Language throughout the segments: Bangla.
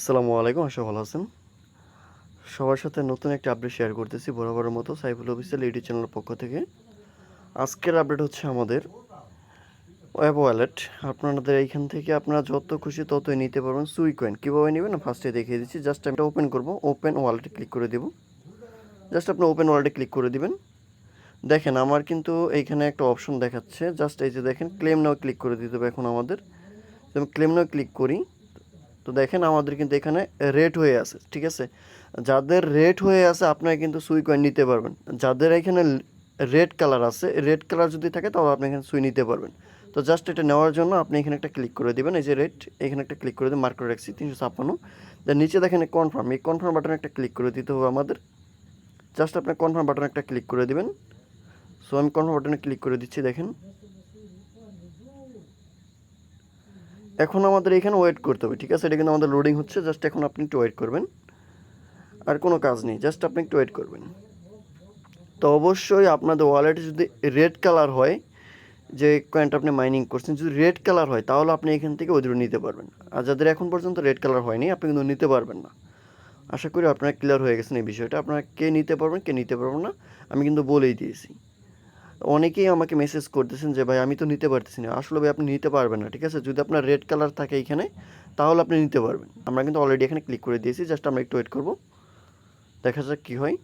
আসসালামু আলাইকুম, আশা ভালো আছেন। সবার সাথে নতুন একটা আপডেট শেয়ার করতেছি বরাবরের মতো সাইফুল অফিসিয়াল ইউটিউব চ্যানেলের পক্ষ থেকে। আজকের আপডেট হচ্ছে আমাদের ওয়েব ওয়ালেট আপনাদের এইখান থেকে আপনারা যত খুশি ততই নিতে পারবেন সুই কয়েন কীভাবে নেবেন? ফার্স্টে দেখিয়ে দিচ্ছি। জাস্ট আমি ওপেন করব ওপেন ওয়ালেটে ক্লিক করে দেব। জাস্ট আপনি ওপেন ওয়ালেটে ক্লিক করে দিবেন। দেখেন, আমার কিন্তু এইখানে একটা অপশন দেখাচ্ছে। জাস্ট এই যে দেখেন ক্লেম নাও ক্লিক করে দিতে হবে এখন আমাদের। আমি ক্লেম নাও ক্লিক করি। তো দেখেন আমাদের কিন্তু এখানে রেট হয়ে আছে, ঠিক আছে? যাদের রেট হয়ে আছে আপনারা কিন্তু সুই কয়েন নিতে পারবেন। যাদের এখানে রেড কালার আছে রেড কালার যদি থাকে তাহলে আপনি এখানে সুই নিতে পারবেন। তো জাস্ট এটা নেওয়ার জন্য আপনি এখানে একটা ক্লিক করে দেবেন, এই যে রেট এখানে একটা ক্লিক করে দেবেন মার্ক করে রাখছি তিনশো ছাপ্পান্ন। নিচে দেখেন কনফার্ম এই কনফার্ম বাটনে একটা ক্লিক করে দিতে হবে আমাদের। জাস্ট আপনি কনফার্ম বাটনে একটা ক্লিক করে দেবেন। সো আমি কনফার্ম বাটনে ক্লিক করে দিচ্ছি, দেখেন। এখন আমাদের এখানে ওয়েট করতে হবে, ঠিক আছে? এটা কিন্তু আমাদের লোডিং হচ্ছে জাস্ট এখন আপনি একটু ওয়েট করবেন। আর কোনো কাজ নেই জাস্ট আপনি একটু ওয়েট করবেন। তো অবশ্যই আপনাদের ওয়ালেটে যদি রেড কালার হয়, যে কয়েনটা আপনি মাইনিং করছেন, যদি রেড কালার হয়, তাহলে আপনি এখান থেকে ওইগুলো নিতে পারবেন। আর যাদের এখন পর্যন্ত রেড কালার হয়নি, আপনি কিন্তু নিতে পারবেন না। আশা করি আপনারা ক্লিয়ার হয়ে গেছেন এই বিষয়টা। আপনারা কে নিতে পারবেন, কে নিতে পারবেন না, আমি কিন্তু বলেই দিয়েছি। অনেকেই আমাকে মেসেজ করতেছেন যে, ভাই, আমি তো নিতে পারতেছি না। আসলে ভাই, আপনি নিতে পারবেন না, ঠিক আছে? যদি আপনার রেড কালার থাকে এখানে, তাহলে আপনি নিতে পারবেন। আমরা কিন্তু অলরেডি এখানে ক্লিক করে দিয়েছি জাস্ট আমরা একটু ওয়েট করব। দেখা যাক কী হয়।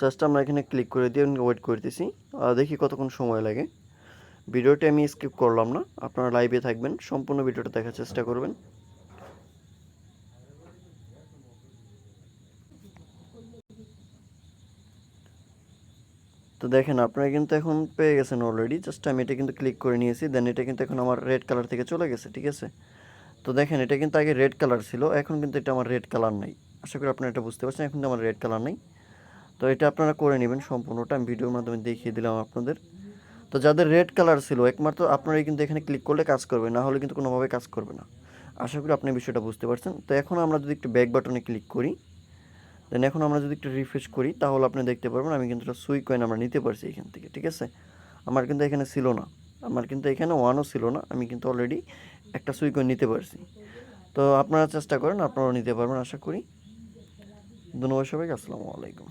জাস্ট আমরা এখানে ক্লিক করে দিয়ে ওয়েট করতেছি। দেখি কতক্ষণ সময় লাগে। ভিডিওটি আমি স্কিপ করলাম না। আপনারা লাইভে থাকবেন। সম্পূর্ণ ভিডিওটা দেখার চেষ্টা করবেন। তো দেখেন, আপনারা কিন্তু এখন পেয়ে গেছেন অলরেডি জাস্ট আমি এটা কিন্তু ক্লিক করে নিয়েছি। দেন এটা কিন্তু এখন আমার রেড কালার থেকে চলে গেছে, ঠিক আছে? তো দেখেন, এটা কিন্তু আগে রেড কালার ছিল। এখন কিন্তু এটা আমার রেড কালার নাই। আশা করি আপনারা এটা বুঝতে পারছেন। এখন কিন্তু আমার রেড কালার নেই। তো এটা আপনারা করে নেবেন সম্পূর্ণটা। আমি ভিডিওর মাধ্যমে দেখিয়ে দিলাম আপনাদের। তো যাদের রেড কালার ছিল, একমাত্র আপনারাই কিন্তু এখানে ক্লিক করলে কাজ করবে। না হলে কিন্তু কোনোভাবে কাজ করবে না। আশা করি আপনি বিষয়টা বুঝতে পারছেন। তো এখন আমরা যদি একটু ব্যাক বাটনে ক্লিক করি। দেন এখন আমরা যদি একটু রিফ্রেশ করি, তাহলে আপনি দেখতে পারবেন আমি কিন্তু একটা সুই কয়েন আমরা নিতে পারছি এখান থেকে, ঠিক আছে? আমার কিন্তু এখানে ছিল না। আমার কিন্তু এখানে ওয়ানও ছিল না, আমি কিন্তু অলরেডি একটা সুই কয়েন নিতে পারছি। তো আপনারা চেষ্টা করেন, আপনারাও নিতে পারবেন, আশা করি। ধন্যবাদ সবাইকে, আসসালামু আলাইকুম।